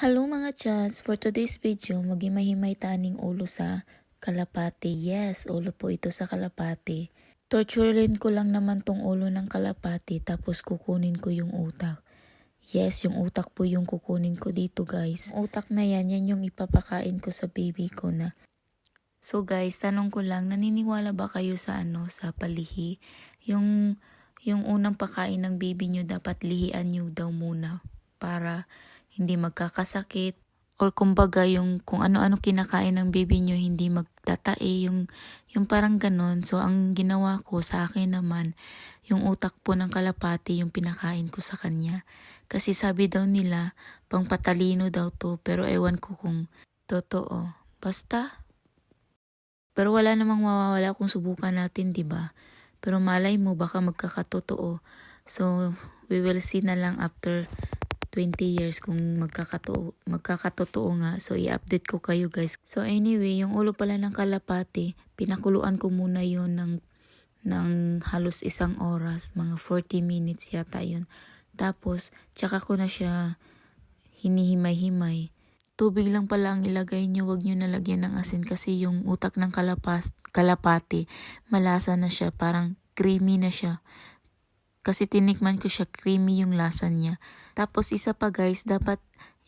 Hello mga chats! For today's video, magimahimay taning ulo sa kalapati. Yes, ulo po ito sa kalapati. Torturein ko lang naman tong ulo ng kalapati tapos kukunin ko yung utak. Yes, yung utak po yung kukunin ko dito guys. Utak na yan, yan yung ipapakain ko sa baby ko na. So guys, tanong ko lang, naniniwala ba kayo sa ano, sa palihi? Yung, yung unang pakain ng baby nyo, dapat lihian nyo daw muna para hindi magkakasakit or kumbaga yung kung ano-ano kinakain ng baby nyo hindi magtatae yung yung parang ganon so ang ginawa ko sa akin naman yung utak po ng kalapati yung pinakain ko sa kanya kasi sabi daw nila pang patalino daw to pero ewan ko kung totoo basta pero wala namang mawawala kung subukan natin, 'di ba? Pero malay mo baka magkakatotoo. So, we will see na lang after 20 years kung magkakatotoo, magkakatotoo nga. So, i-update ko kayo guys. So, anyway, yung ulo pala ng kalapati, pinakuluan ko muna yon ng, ng halos isang oras. Mga 40 minutes yata yun. Tapos, tsaka ko na siya hinihimay-himay. Tubig lang pala ang ilagay nyo, wag nyo nalagyan ng asin kasi yung utak ng kalapas, kalapati, malasa na siya, parang creamy na siya. Kasi tinikman ko siya, creamy yung lasa niya. Tapos isa pa guys, dapat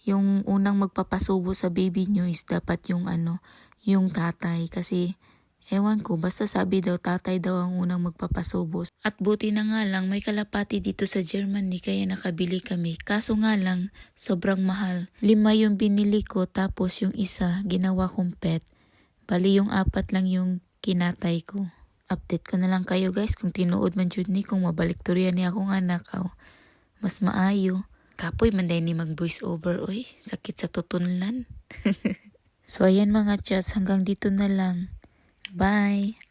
yung unang magpapasubo sa baby nyo is dapat yung ano, yung tatay. Kasi ewan ko, basta sabi daw tatay daw ang unang magpapasubo. At buti na nga lang, may kalapati dito sa Germany kaya nakabili kami. Kaso nga lang, sobrang mahal. Lima yung binili ko tapos yung isa ginawa kong pet. Bali yung apat lang yung kinatay ko. Update ko na lang kayo guys kung tinuod man jud ni kung mabalik turya ni akong anak aw. Mas maayo. Kapoy man ni mag voice over oy. Sakit sa tutunlan. so ayan mga chats hanggang dito na lang. Bye!